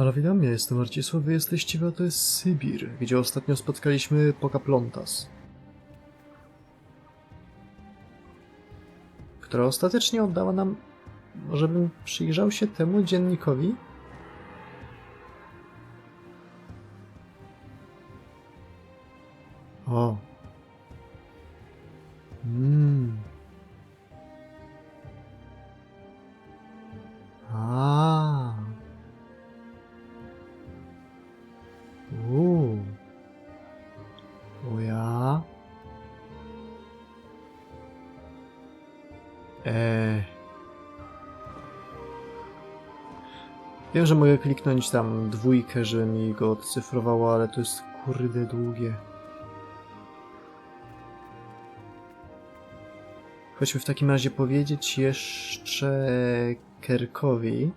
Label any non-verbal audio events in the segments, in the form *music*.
Halo, witam, ja jestem Marcisław, wy jesteście, a to jest Sybir, gdzie ostatnio spotkaliśmy Pokaplontas. Która ostatecznie oddała nam, żebym przyjrzał się temu dziennikowi. Wiem, że mogę kliknąć tam dwójkę, żeby mi go odcyfrowało, ale to jest kurde długie. Chodźmy w takim razie powiedzieć jeszcze Kerkowi,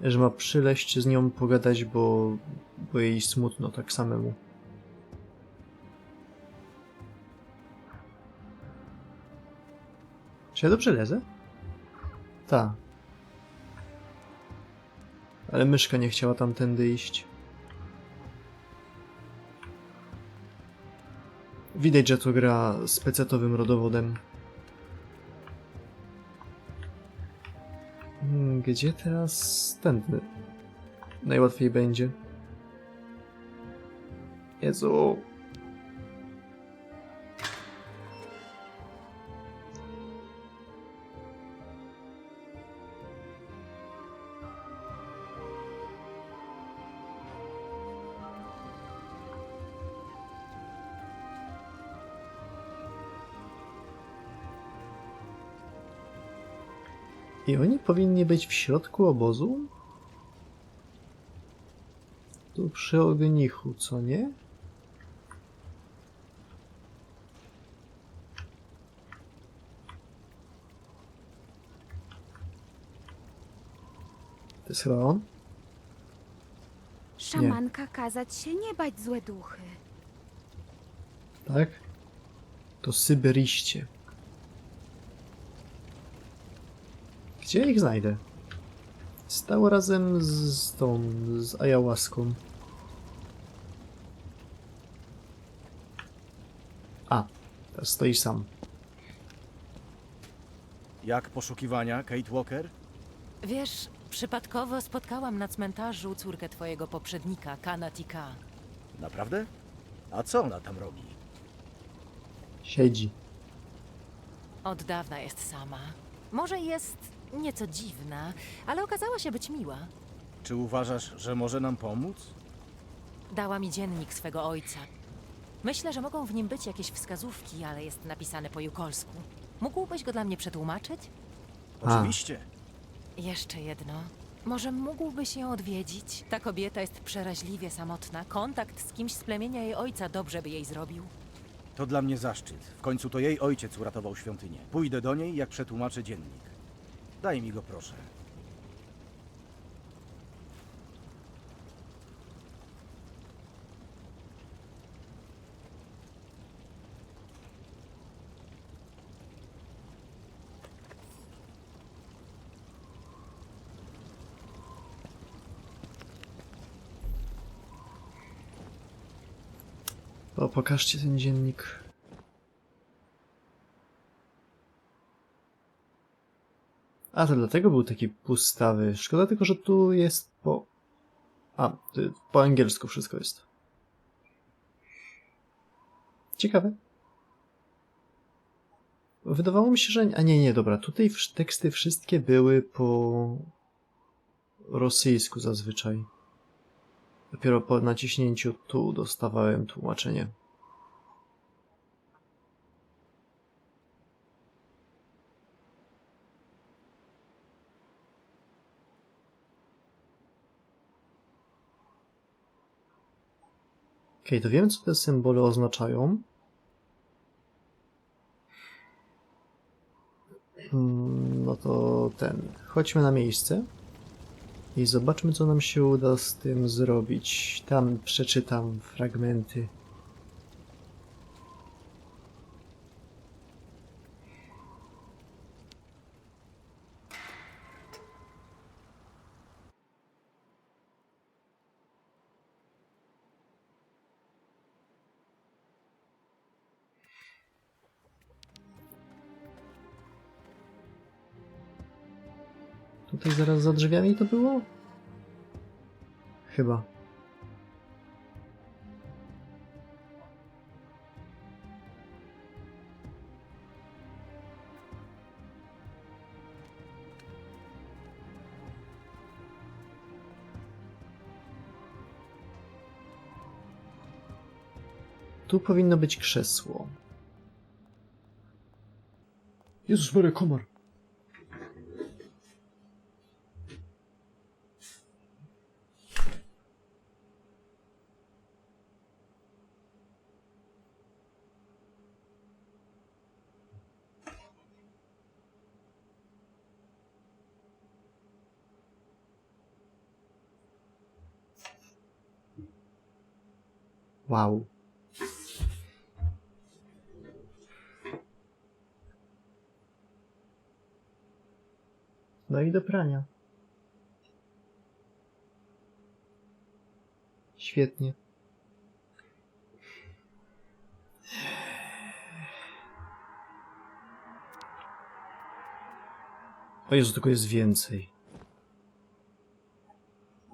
że ma przyleść z nią pogadać, bo, bo jej smutno tak samemu. Czy ja dobrze lezę? Ta. Ale myszka nie chciała tamtędy iść. Widać, że to gra z pecetowym rodowodem. Hmm, Gdzie teraz tędy? Najłatwiej będzie. Jezu. I oni powinni być w środku obozu? Tu przy ognichu, co nie? To jest chyba on? Szamanka kazać się nie bać złe duchy. Tak? To Syberyście. Gdzie ja ich znajdę? Stał razem z, z tą, z ayahuaską. A, teraz stoi sam. Jak poszukiwania, Kate Walker? Wiesz, przypadkowo spotkałam na cmentarzu córkę twojego poprzednika, Kana Tika. Naprawdę? A co ona tam robi? Siedzi. Od dawna jest sama. Może jest nieco dziwna, ale okazała się być miła. Czy uważasz, że może nam pomóc? Dała mi dziennik swego ojca. Myślę, że mogą w nim być jakieś wskazówki, ale jest napisane po jukolsku. Mógłbyś go dla mnie przetłumaczyć? A. Oczywiście. Jeszcze jedno. Może mógłbyś ją odwiedzić? Ta kobieta jest przeraźliwie samotna. Kontakt z kimś z plemienia jej ojca dobrze by jej zrobił. To dla mnie zaszczyt. W końcu to jej ojciec uratował świątynię. Pójdę do niej, jak przetłumaczę dziennik. Daj mi go, proszę. O, pokażcie ten dziennik. A, to dlatego był taki pustawy. Szkoda tylko, że tu jest po... A, po angielsku wszystko jest. Ciekawe. Wydawało mi się, że... A nie, nie, dobra. Tutaj teksty wszystkie były po rosyjsku zazwyczaj. Dopiero po naciśnięciu tu dostawałem tłumaczenie. Okej, to wiem, co te symbole oznaczają. Hmm, No to ten. Chodźmy na miejsce. I zobaczmy, co nam się uda z tym zrobić. Tam przeczytam fragmenty. Zaraz za drzwiami to było? Chyba. Tu powinno być krzesło. Jezus Maria, komar. Wow. No i do prania. Świetnie. O Jezu, tylko jest więcej.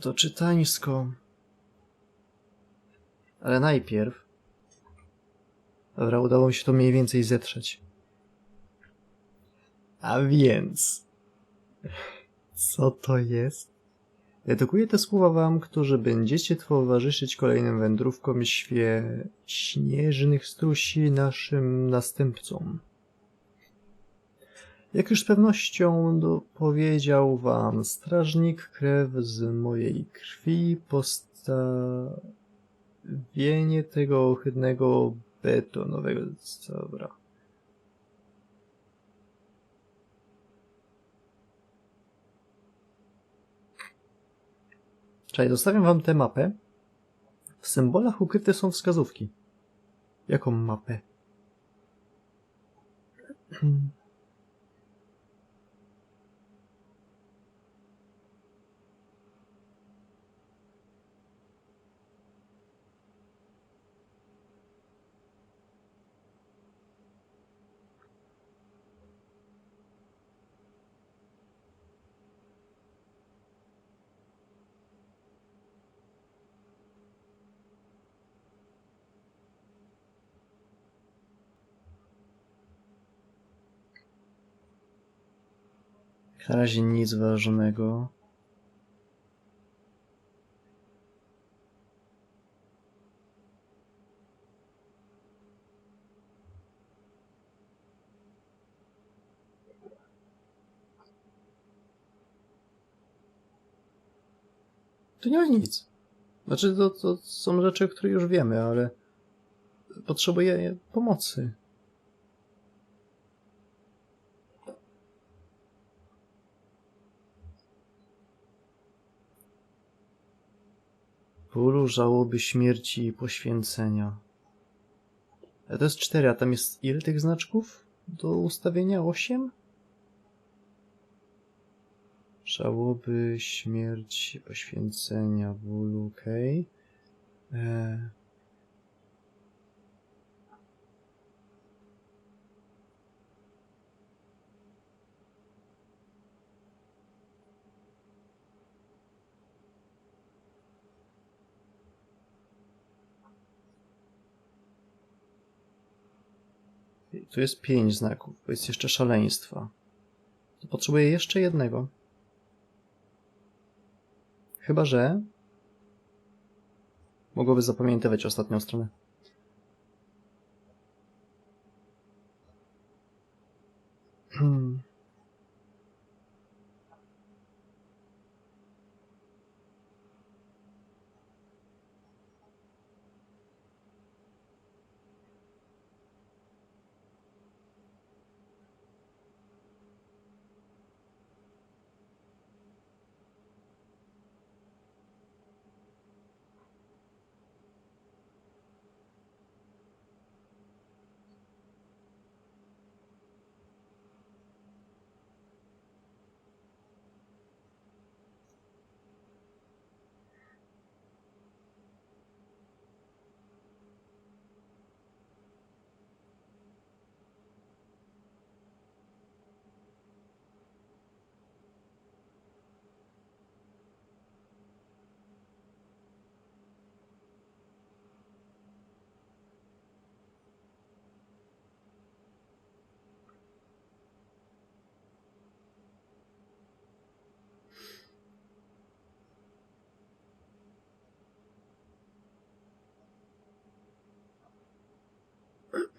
To czytańsko. Ale najpierw... Dobra, udało mi się to mniej więcej zetrzeć. A więc... Co to jest? Dedykuję te słowa wam, którzy będziecie towarzyszyć kolejnym wędrówkom świe... śnieżnych strusi naszym następcom. Jak już z pewnością powiedział wam strażnik, krew z mojej krwi, postawienie tego ohydnego betonowego... Dobra. Czekaj, zostawiam wam tę mapę. W symbolach ukryte są wskazówki. Jaką mapę? *clears throat* Na razie nic ważnego. To nie ma nic. Znaczy, to, to są rzeczy, które już wiemy, ale potrzebuję pomocy. Bólu, żałoby, śmierci i poświęcenia. A to jest cztery, a tam jest ile tych znaczków do ustawienia? Osiem? Żałoby, śmierć, poświęcenia, bólu, okej. Okay. Tu jest pięć znaków, bo jest jeszcze szaleństwa. To potrzebuję jeszcze jednego. Chyba, że... Mogłoby zapamiętywać ostatnią stronę. Hmm.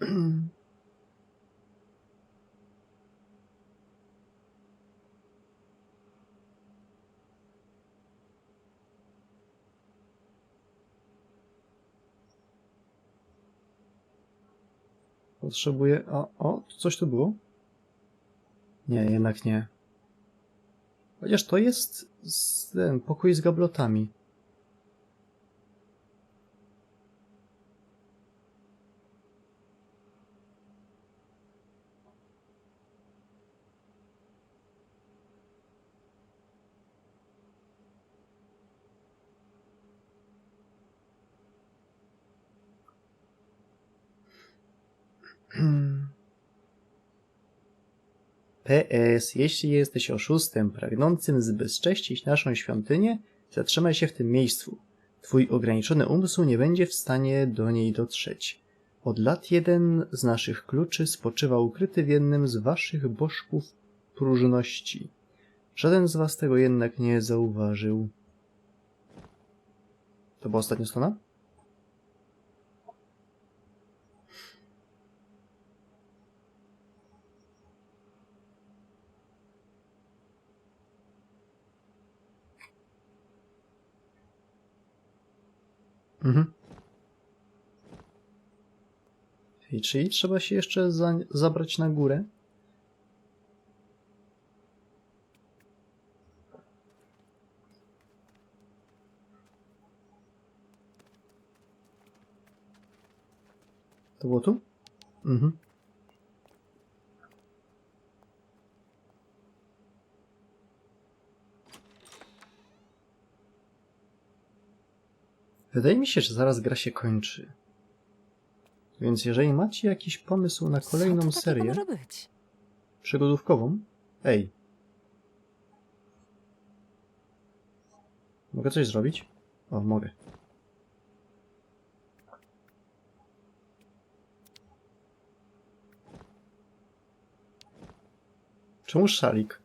*clears throat* Potrzebuję. O, o, coś tu było? Nie, jednak nie. Chociaż to jest ten pokój z gablotami. PS, jeśli jesteś oszustem pragnącym zbezcześcić naszą świątynię, zatrzymaj się w tym miejscu. Twój ograniczony umysł nie będzie w stanie do niej dotrzeć. Od lat jeden z naszych kluczy spoczywa ukryty w jednym z waszych bożków próżności. Żaden z was tego jednak nie zauważył. To była ostatnia strona? Mhm. I czyli trzeba się jeszcze za, zabrać na górę? To było tu? Mhm. Wydaje mi się, że zaraz gra się kończy. Więc jeżeli macie jakiś pomysł na Co kolejną takiego serię może być? przygodówkową, ej. Mogę coś zrobić? O, mogę. Czemu szalik?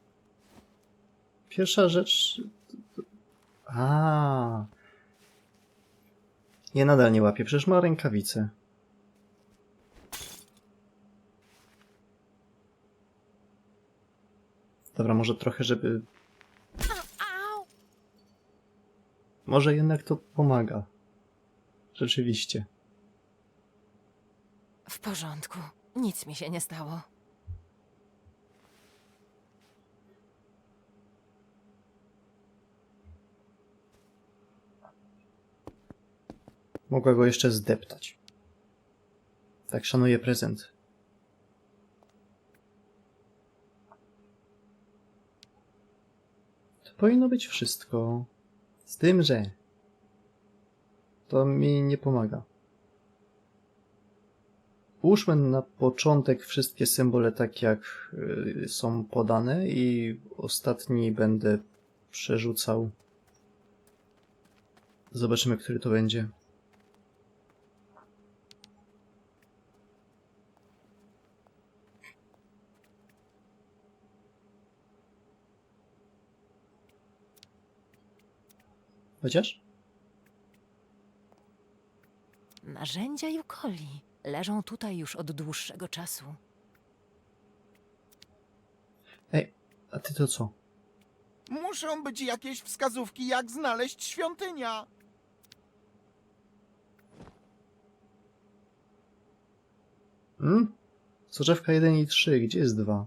Pierwsza rzecz. A. Ja nadal nie łapię, przecież ma rękawice. Dobra, może trochę, żeby. Może jednak to pomaga. Rzeczywiście. W porządku. Nic mi się nie stało. Mogła go jeszcze zdeptać. Tak szanuję prezent. To powinno być wszystko. Z tym, że to mi nie pomaga. Ułóżmy na początek wszystkie symbole tak, jak y, są podane i ostatni będę przerzucał. Zobaczymy, który to będzie. Chociaż? Narzędzia Jukoli leżą tutaj już od dłuższego czasu. Ej, a ty to co? Muszą być jakieś wskazówki, jak znaleźć świątynia. Hmm? Soczewka 1 i 3, gdzie jest 2?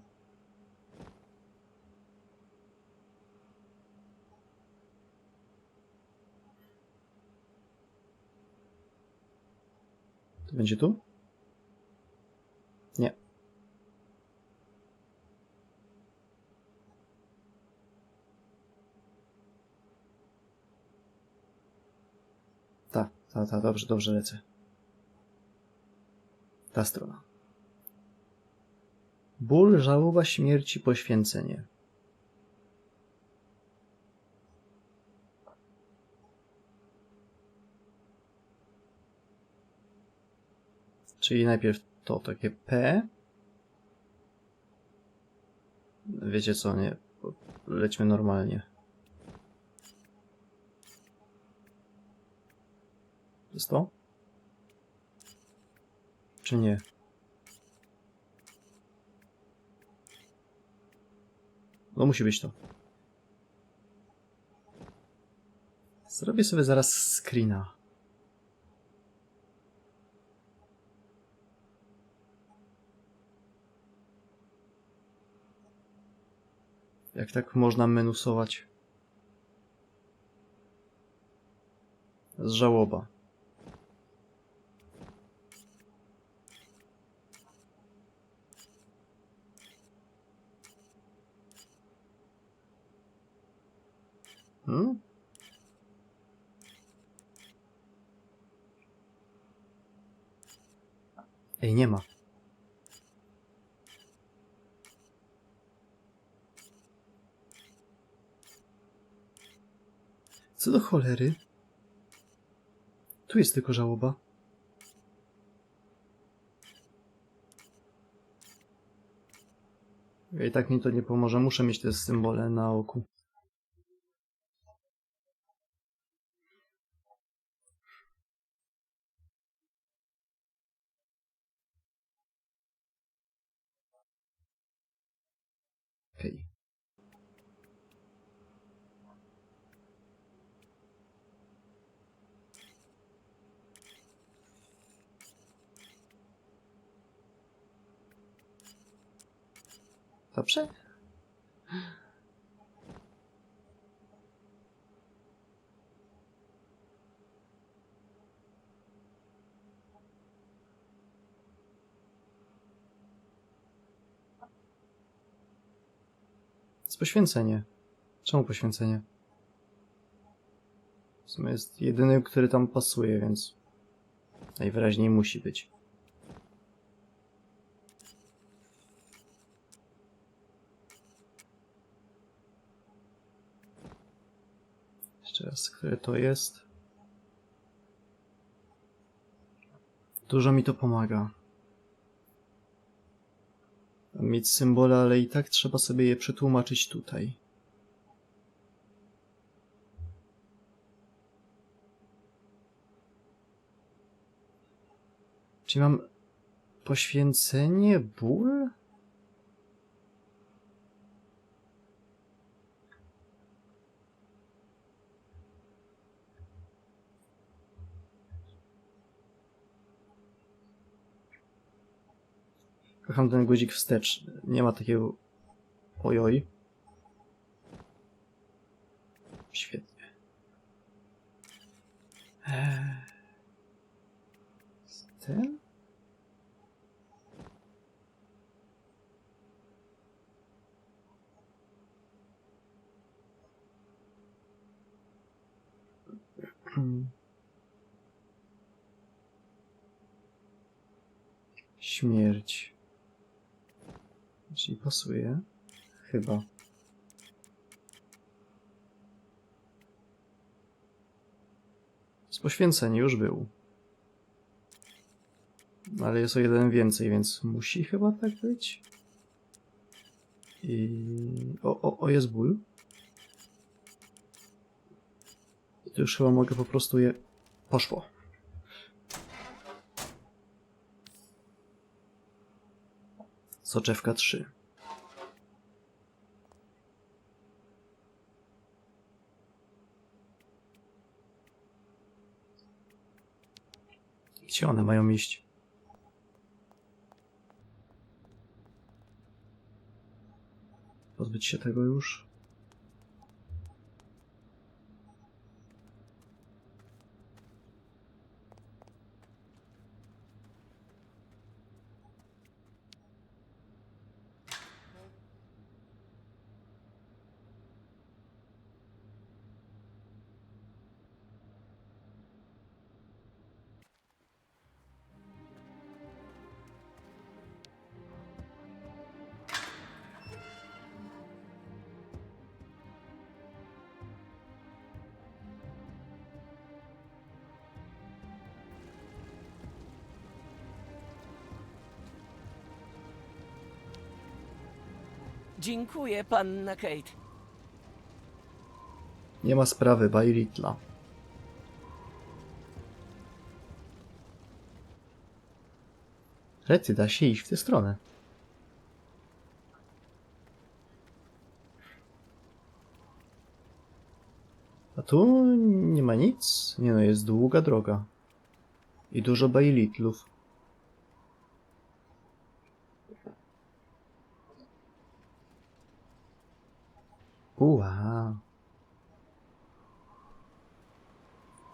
Będzie tu? Nie. Ta, ta, ta, dobrze, dobrze lecę. Ta strona. Ból, żałoba śmierci, poświęcenie. Czyli najpierw to takie P. Wiecie co, nie. Lećmy normalnie. Jest to? Czy nie? No musi być to. Zrobię sobie zaraz screena. Jak tak można menusować? Z żałoba. Hmm? Ej, nie ma. Co do cholery? Tu jest tylko żałoba. I tak mi to nie pomoże. Muszę mieć te symbole na oku. Okej. Dobrze? jest poświęcenie. Czemu poświęcenie? W sumie jest jedyny, który tam pasuje, więc najwyraźniej musi być. Które to jest? Dużo mi to pomaga. Mieć symbole, ale i tak trzeba sobie je przetłumaczyć tutaj. Czy mam poświęcenie, ból? Kocham ten guzik wstecz. Nie ma takiego ojoj. Świetnie. Eee. Ten? Hmm. Śmierć. Czyli pasuje. Chyba. Z poświęcenie już był. Ale jest o jeden więcej, więc musi chyba tak być. I... O, o, o jest ból. I to już chyba mogę po prostu je... Poszło. Soczewka 3. Gdzie one mają iść? Pozbyć się tego już? Dziękuję, panna Kate. Nie ma sprawy, Bajritla. Rety, da się iść w tę stronę. A tu nie ma nic? Nie no, jest długa droga. I dużo Bajlitlów. Uła.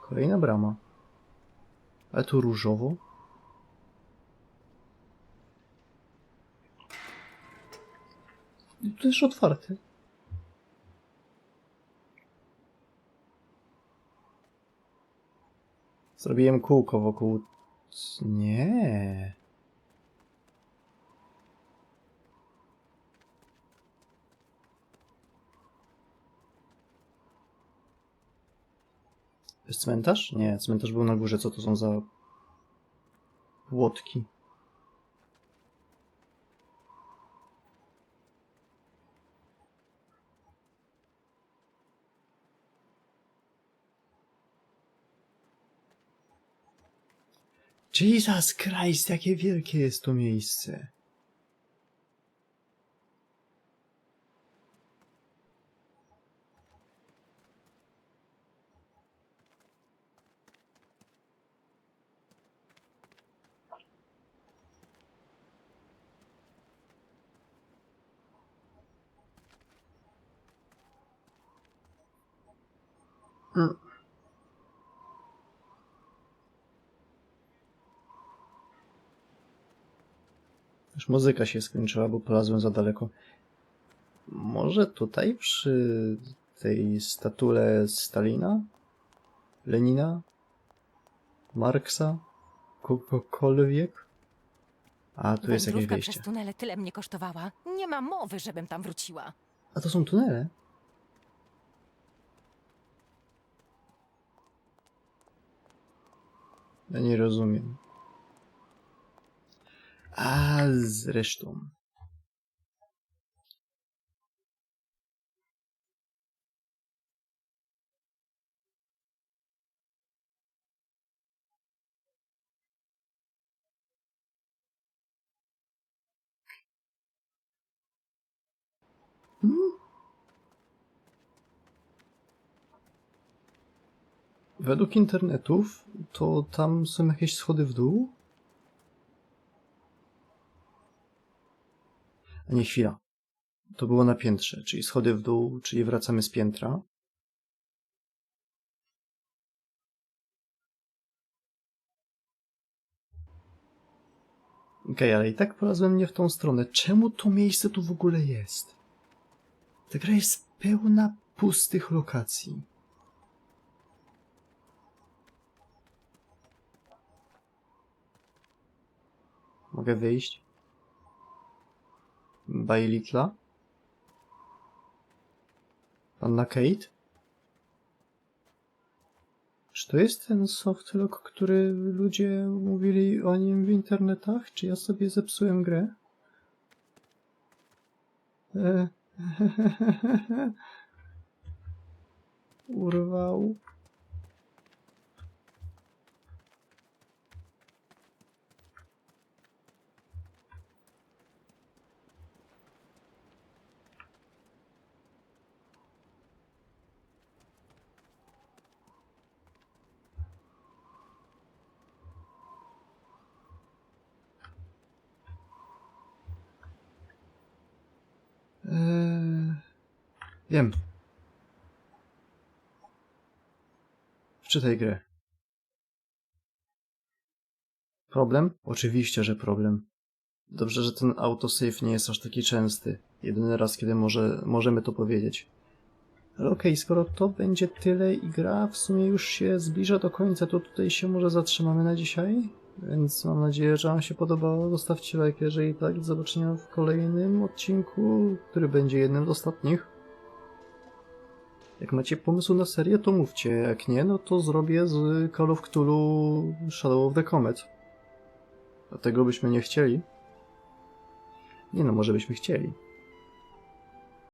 Kolejna brama. Ale tu różowo. Tu też otwarte. Zrobiłem kółko wokół... Nie. Jest cmentarz? Nie, cmentarz był na górze. Co to są za... Łotki? Jesus Christ, jakie wielkie jest to miejsce. Już muzyka się skończyła, bo polazłem za daleko. Może tutaj przy tej statule Stalina? Lenina? Marksa? Kogokolwiek? A, tu jest jakieś Wędrówka wejście. przez tunele tyle mnie kosztowała. Nie ma mowy, żebym tam wróciła. A to są tunele? Ja nie rozumiem. A zresztą. Hmm? Według internetów to tam są jakieś schody w dół? A nie chwila. To było na piętrze, czyli schody w dół, czyli wracamy z piętra. Okej, ale i tak polazłem nie w tą stronę. Czemu to miejsce tu w ogóle jest? Ta gra jest pełna pustych lokacji. Mogę wyjść? By? Panna Kate? Czy to jest ten softlock, który ludzie mówili o nim w internetach? Czy ja sobie zepsułem grę? E, *laughs* Urwał. Wiem. Wczytaj grę. Problem? Oczywiście, że problem. Dobrze, że ten autosave nie jest aż taki częsty. Jedyny raz, kiedy może, możemy to powiedzieć. Ale okej, skoro to będzie tyle i gra w sumie już się zbliża do końca, to tutaj się może zatrzymamy na dzisiaj. Więc mam nadzieję, że Wam się podobało. Zostawcie like, jeżeli tak. Do zobaczenia w kolejnym odcinku, który będzie jednym z ostatnich. Jak macie pomysł na serię, to mówcie. Jak nie, no to zrobię z Call of Cthulhu Shadow of the Comet. Dlatego byśmy nie chcieli. Nie no, może byśmy chcieli.